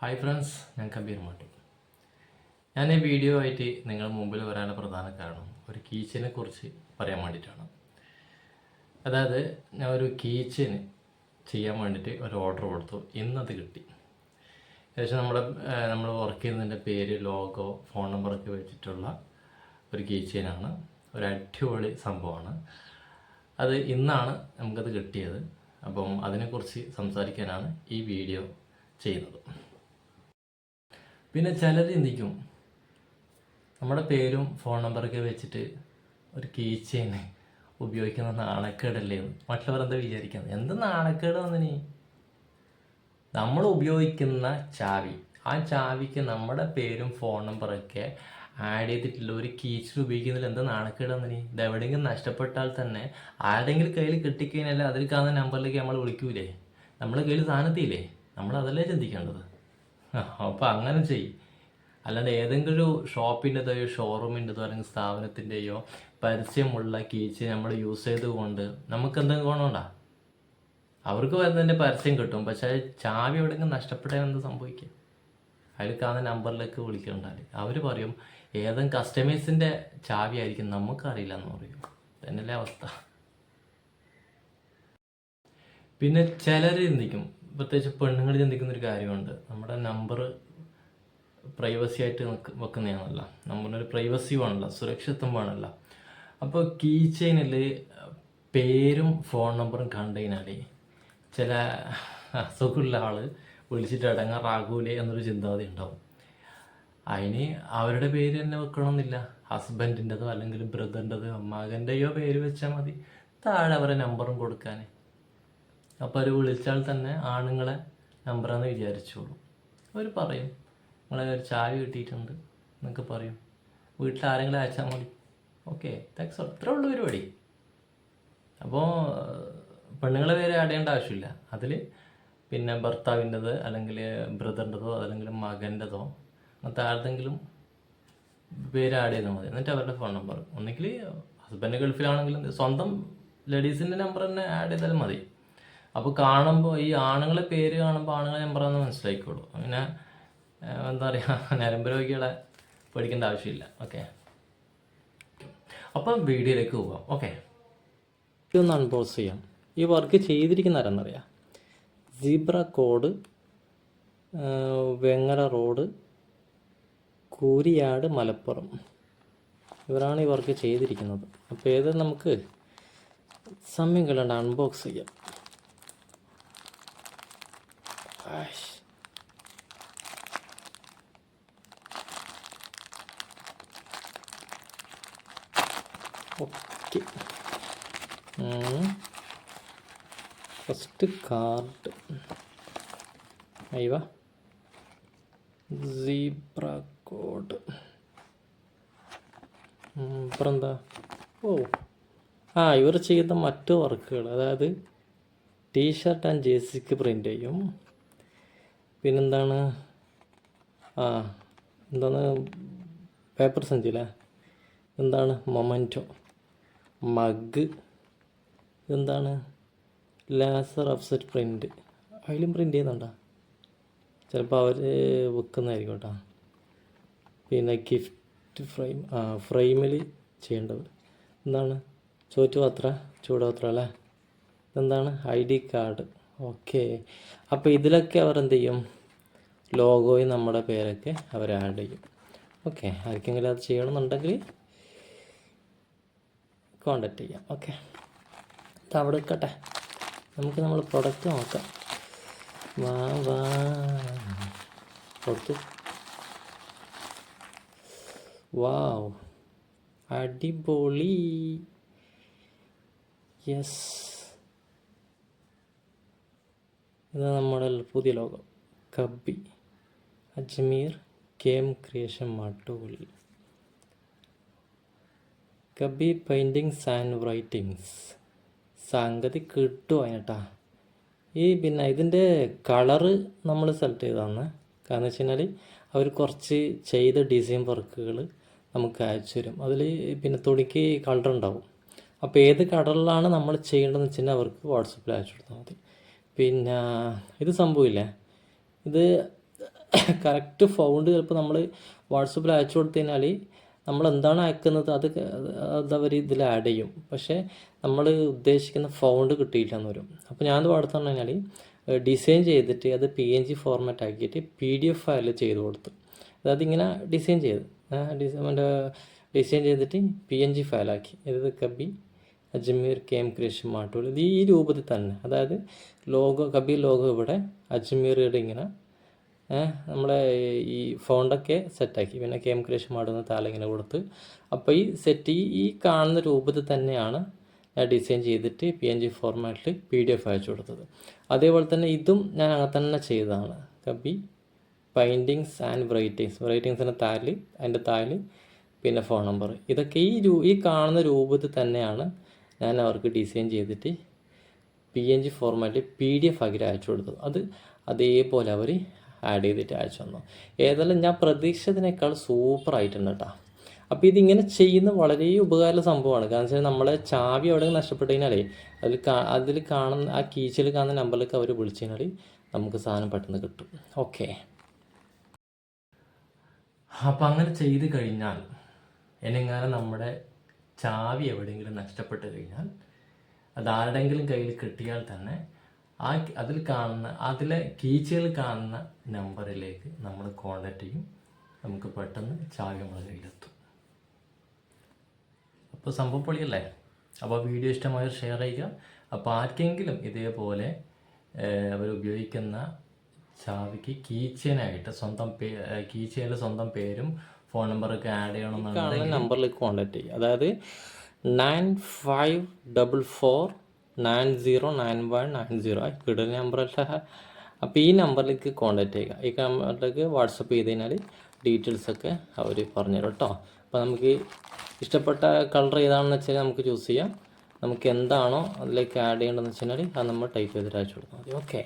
Hi friends ഞാൻ കബീർ മാട്ടി. ഞാൻ ഈ വീഡിയോ ആയിട്ട് നിങ്ങൾ മുമ്പിൽ വരാനുള്ള പ്രധാന കാരണം ഒരു കീച്ചനെ കുറിച്ച് പറയാൻ വേണ്ടിയിട്ടാണ്. അതായത് ഞാൻ ഒരു കീച്ചന് ചെയ്യാൻ വേണ്ടിയിട്ട് ഒരു ഓർഡർ കൊടുത്തു. ഇന്നത് കിട്ടി. ഏകദേശം നമ്മുടെ നമ്മൾ വർക്ക് ചെയ്യുന്നതിന്റെ പേര് ലോഗോ ഫോൺ നമ്പറൊക്കെ വെച്ചിട്ടുള്ള ഒരു കീച്ചനാണ്. ഒരു അടിപൊളി സംഭവമാണ്. അത് ഇന്നാണ് നമുക്കത് കിട്ടിയത്. അപ്പം അതിനെക്കുറിച്ച് സംസാരിക്കാനാണ് ഈ വീഡിയോ ചെയ്യുന്നത്. പിന്നെ ചിലർ ചിന്തിക്കും. നമ്മുടെ പേരും ഫോൺ നമ്പറൊക്കെ വെച്ചിട്ട് ഒരു കീ ചെയിൻ ഉപയോഗിക്കുന്ന നാണക്കേടല്ലേ മറ്റുള്ളവർ എന്താ വിചാരിക്കുന്നത്? എന്ത് നാണക്കേട് വന്നിനി നമ്മൾ ഉപയോഗിക്കുന്ന ചാവി ആ ചാവിക്ക് നമ്മുടെ പേരും ഫോൺ നമ്പറൊക്കെ ആഡ് ചെയ്തിട്ടുള്ള ഒരു കീച്ചിൽ ഉപയോഗിക്കുന്നതിൽ എന്താ നാണക്കേട് വന്നിനി ഇത് എവിടെയെങ്കിലും നഷ്ടപ്പെട്ടാൽ തന്നെ ആരുടെങ്കിലും കയ്യിൽ കിട്ടിക്കഴിഞ്ഞാൽ അതിൽ കാണുന്ന നമ്പറിലേക്ക് നമ്മൾ വിളിക്കൂലേ? നമ്മളെ കയ്യിൽ സാധനത്തില്ലേ? നമ്മൾ അതല്ലേ ചിന്തിക്കേണ്ടത്? അപ്പോൾ അങ്ങനെ ചെയ്യും അല്ലാണ്ട് ഏതെങ്കിലും ഒരു ഷോപ്പിന്റെതോ ഷോറൂമിന്റെതോ അല്ലെങ്കിൽ സ്ഥാപനത്തിന്റെയോ പരസ്യമുള്ള കീച്ച് നമ്മൾ യൂസ് ചെയ്തുകൊണ്ട് നമുക്ക് എന്തെങ്കിലും ഗുണമുണ്ടോ? അവർക്ക് വരുന്നതിന്റെ പരസ്യം കിട്ടും. പക്ഷേ ചാവി എവിടെയെങ്കിലും നഷ്ടപ്പെട്ടാൽ എന്ത് സംഭവിക്കും അതിൽ കാണുന്ന നമ്പറിലേക്ക് വിളിക്കണ്ടാൽ. അവർ പറയും ഏതും കസ്റ്റമേഴ്സിന്റെ ചാവി ആയിരിക്കും നമുക്കറിയില്ല എന്ന് പറയും. തന്നെയല്ലേ അവസ്ഥ. പിന്നെ ചിലർ ചിന്തിക്കും പ്രത്യേകിച്ച് പെണ്ണുങ്ങൾ ചിന്തിക്കുന്ന ഒരു കാര്യമുണ്ട്. നമ്മുടെ നമ്പർ പ്രൈവസി ആയിട്ട് വെക്കുന്നതാണല്ല നമ്മളൊരു പ്രൈവസി വേണമല്ല സുരക്ഷിതത്വം വേണമല്ല അപ്പോൾ കീ ചെയിനിൽ പേരും ഫോൺ നമ്പറും കണ്ടു ചില അസുഖമുള്ള ആൾ വിളിച്ചിട്ട് ഇടങ്ങാറാകൂലേ എന്നൊരു ചിന്താഗതി ഉണ്ടാവും. അതിന് അവരുടെ പേര് തന്നെ വെക്കണമെന്നില്ല ഹസ്ബൻഡിന്റെതോ അല്ലെങ്കിൽ ബ്രദറിന്റെതോ മകന്റെയോ പേര് വെച്ചാൽ മതി. താഴെ അവരെ നമ്പറും കൊടുക്കാൻ അപ്പോൾ അവർ വിളിച്ചാൽ തന്നെ ആണുങ്ങളെ നമ്പറാന്ന് വിചാരിച്ചോളൂ. അവർ പറയും നിങ്ങളെ ഒരു ചായ കിട്ടിയിട്ടുണ്ട് എന്നൊക്കെ പറയും. വീട്ടിൽ ആരെങ്കിലും അയച്ചാൽ മതി. ഓക്കെ താങ്ക്സ് അത്രേ ഉള്ളൂ പരിപാടി. അപ്പോൾ പെണ്ണുങ്ങളെ പേര് ആഡ് ആവശ്യമില്ല. അതിൽ പിന്നെ ഭർത്താവിന്റെത് അല്ലെങ്കിൽ ബ്രദറിന്റെതോ അല്ലെങ്കിൽ മകന്റെതോ അങ്ങനത്തെ ആരുടെങ്കിലും പേര് ആഡ് ചെയ്താൽ മതി. എന്നിട്ട് അവരുടെ ഫോൺ നമ്പർ ഒന്നുകിൽ ഹസ്ബൻഡ് ഗൾഫിലാണെങ്കിലും സ്വന്തം ലേഡീസിന്റെ നമ്പർ തന്നെ ആഡ് ചെയ്താലും മതി. അപ്പോൾ കാണുമ്പോൾ ഈ ആണുങ്ങളെ പേര് കാണുമ്പോൾ ആണുങ്ങളെ നമ്പറാണെന്ന് മനസ്സിലാക്കിക്കോളൂ അങ്ങനെ എന്താ പറയുക നരമ്പ് രോഗികളെ പഠിക്കേണ്ട ആവശ്യമില്ല. ഓക്കെ അപ്പം വീഡിയോയിലേക്ക് പോവാം. ഓക്കെ ഒന്ന് അൺബോക്സ് ചെയ്യാം. ഈ വർക്ക് ചെയ്തിരിക്കുന്ന ആരെന്നറിയാം zebra code Vengara road Kooriyad Malappuram. ഇവരാണ് ഈ വർക്ക് ചെയ്തിരിക്കുന്നത്. അപ്പോൾ ഏത് നമുക്ക് സമയം കളണ്ട് അൺബോക്സ് ചെയ്യാം. ആഷ്. ഓക്കെ ഫസ്റ്റ് കാർഡ് അയവ സീബ്ര കോഡ് അപ്പുറം എന്താ? ഓ. ആ ഇവർ ചെയ്യുന്ന മറ്റു വർക്കുകൾ അതായത് ടീ ഷർട്ട് ആൻഡ് ജേഴ്സിക്ക് പ്രിന്റ് ചെയ്യും. പിന്നെന്താണ്? ആ എന്താണ്? പേപ്പർ സഞ്ചില്ലേ എന്താണ്? മൊമന്റോ. മഗ്. എന്താണ്? ലാസർ അഫ്സെറ്റ് പ്രിന്റ് അതിലും പ്രിന്റ് ചെയ്യുന്നുണ്ടോ? ചിലപ്പോൾ അവർ വെക്കുന്നതായിരിക്കും കേട്ടോ. പിന്നെ ഗിഫ്റ്റ് ഫ്രെയിം. ആ ഫ്രെയിമിൽ ചെയ്യേണ്ടത്. എന്താണ്? ചോറ്റുപാത്ര ചൂടുപാത്ര അല്ലേ? എന്താണ്? I D card. ഓക്കെ. അപ്പോൾ ഇതിലൊക്കെ അവർ എന്ത് ചെയ്യും? ലോഗോയും നമ്മുടെ പേരൊക്കെ അവർ ആഡ് ചെയ്യും. ഓക്കെ. ആർക്കെങ്കിലും അത് ചെയ്യണമെന്നുണ്ടെങ്കിൽ കോണ്ടാക്ട് ചെയ്യാം. ഓക്കെ. അവിടെ നിൽക്കട്ടെ. നമുക്ക് നമ്മൾ പ്രൊഡക്റ്റ് നോക്കാം. വാ വാ. കൊടുത്തു. വാവ്. അടിപൊളി. യെസ്. ഇത് നമ്മുടെ പുതിയ ലോകം. കബി അജ്മീർ കേം ക്രിയേഷൻ മാട്ടൂൽ കബി പെയിന്റിങ്സ് ആൻഡ് റൈറ്റിങ്സ് സംഗതി കിട്ടും അതിനട്ടാ ഈ പിന്നെ ഇതിന്റെ കളറ് നമ്മൾ സെലക്ട് ചെയ്തതാണ്. കാരണം വെച്ച് കഴിഞ്ഞാൽ അവർ കുറച്ച് ചെയ്ത ഡിസൈൻ വർക്കുകൾ നമുക്ക് അയച്ചു തരും. അതിൽ പിന്നെ തുണിക്ക് കളർ ഉണ്ടാവും. അപ്പോൾ ഏത് കളറിലാണ് നമ്മൾ ചെയ്യേണ്ടതെന്ന് വെച്ച് കഴിഞ്ഞാൽ അവർക്ക് വാട്സപ്പിൽ അയച്ചു കൊടുത്താൽ മതി. പിന്നെ ഇത് സംഭവമില്ലേ ഇത് കറക്റ്റ് ഫൗണ്ട് ചിലപ്പോൾ നമ്മൾ വാട്സപ്പിൽ അയച്ചു കൊടുത്തു കഴിഞ്ഞാൽ നമ്മൾ എന്താണ് അയക്കുന്നത്? അത് അത് അവർ ഇതിൽ ആഡ് ചെയ്യും. പക്ഷേ നമ്മൾ ഉദ്ദേശിക്കുന്ന ഫൗണ്ട് കിട്ടിയില്ല എന്ന് വരും. അപ്പോൾ ഞാനത് വളർത്തുന്നു കഴിഞ്ഞാൽ ഡിസൈൻ ചെയ്തിട്ട് അത് പി എൻ ജി ഫോർമാറ്റ് ആക്കിയിട്ട് പി ഡി എഫ് ഫയൽ ചെയ്ത് കൊടുത്തു. അതായത് ഇങ്ങനെ ഡിസൈൻ ചെയ്ത് ഡിസൈൻ ചെയ്തിട്ട് പി എൻ ജി ഫയലാക്കി ഇത് കബി അജ്മീർ കെ എം കൃഷി മാട്ടൂർ ഇത് ഈ രൂപത്തിൽ തന്നെ. അതായത് ലോഗോ കബീർ ലോഗോ ഇവിടെ അജ്മീറുടെ ഇങ്ങനെ നമ്മളെ ഈ ഫോണ്ടൊക്കെ സെറ്റാക്കി. പിന്നെ കെ എം കൃഷി മാടുന്ന താല ഇങ്ങനെ കൊടുത്ത്. അപ്പോൾ ഈ സെറ്റ് ഈ കാണുന്ന രൂപത്തിൽ തന്നെയാണ് ഞാൻ ഡിസൈൻ ചെയ്തിട്ട് പി എൻ ജി ഫോർമാറ്റിൽ പി ഡി എഫ് അയച്ചു കൊടുത്തത്. അതേപോലെ തന്നെ ഇതും ഞാൻ അങ്ങനെ തന്നെ ചെയ്തതാണ്. കബി പൈന്റിങ്സ് ആൻഡ് റൈറ്റിങ്സ് റൈറ്റിങ്സിന്റെ താൽ അതിന്റെ താൽ പിന്നെ ഫോൺ നമ്പർ ഇതൊക്കെ ഈ രൂ ഈ കാണുന്ന രൂപത്തിൽ തന്നെയാണ് ഞാൻ അവർക്ക് ഡിസൈൻ ചെയ്തിട്ട് പി എൻ ജി ഫോർമാറ്റിൽ പി ഡി എഫ് ആക്കി അയച്ചു കൊടുത്തു. അത് അതേപോലെ അവർ ആഡ് ചെയ്തിട്ട് അയച്ചു തന്നു. ഏതായാലും ഞാൻ പ്രതീക്ഷിച്ചതിനേക്കാൾ സൂപ്പർ ആയിട്ടുണ്ട് കേട്ടോ അപ്പോൾ ഇതിങ്ങനെ ചെയ്യുന്ന വളരെ ഉപകാരമുള്ള സംഭവമാണ്. കാരണം വെച്ചാൽ നമ്മളെ ചാവി അവിടെ നഷ്ടപ്പെട്ടു കഴിഞ്ഞാലേ അതിൽ അതിൽ കാണുന്ന ആ കീച്ചിൽ കാണുന്ന നമ്പറിലേക്ക് അവർ വിളിച്ചു കഴിഞ്ഞാൽ നമുക്ക് സാധനം പെട്ടെന്ന് കിട്ടും. ഓക്കെ. അപ്പം അങ്ങനെ ചെയ്ത് കഴിഞ്ഞാൽ എന്നെങ്ങാനും നമ്മുടെ ചാവി എവിടെയെങ്കിലും നഷ്ടപ്പെട്ട് കഴിഞ്ഞാൽ അത് ആരുടെങ്കിലും കയ്യിൽ കിട്ടിയാൽ തന്നെ ആ അതിൽ കാണുന്ന അതിലെ കീച്ചയിൽ കാണുന്ന നമ്പറിലേക്ക് നമ്മൾ കോണ്ടാക്ട് ചെയ്യും. നമുക്ക് പെട്ടെന്ന് ചാവി നമ്മുടെ കയ്യിലെത്തും. അപ്പോൾ സംഭവം പൊളിയല്ലേ? അപ്പോൾ വീഡിയോ ഇഷ്ടമായവർ ഷെയർ ചെയ്യുക. അപ്പോൾ ആർക്കെങ്കിലും ഇതേപോലെ അവർ ഉപയോഗിക്കുന്ന ചാവിക്ക് കീച്ചേനായിട്ട് സ്വന്തം പേ കീച്ചേന്റെ സ്വന്തം പേരും ഫോൺ നമ്പറൊക്കെ ആഡ് ചെയ്യണമെന്നുണ്ടെങ്കിൽ നമ്പറിലേക്ക് കോൺടാക്ട് ചെയ്യുക. അതായത് nine five double four nine zero nine one nine zero കിട്ടുന്ന നമ്പറല്ല അപ്പോൾ ഈ നമ്പറിലേക്ക് കോൺടാക്ട് ചെയ്യുക. ഈ നമ്പറിലേക്ക് വാട്സപ്പ് ചെയ്ത് കഴിഞ്ഞാൽ ഡീറ്റെയിൽസൊക്കെ അവർ പറഞ്ഞുതരും കേട്ടോ. അപ്പോൾ നമുക്ക് ഇഷ്ടപ്പെട്ട കളർ ഏതാണെന്ന് വെച്ചാൽ നമുക്ക് ചൂസ് ചെയ്യാം. നമുക്ക് എന്താണോ അതിലേക്ക് ആഡ് ചെയ്യേണ്ടതെന്ന് വെച്ച് കഴിഞ്ഞാൽ അത് നമ്മൾ ടൈപ്പ് ചെയ്തിട്ട് അയച്ചു കൊടുക്കാം. മതി ഓക്കെ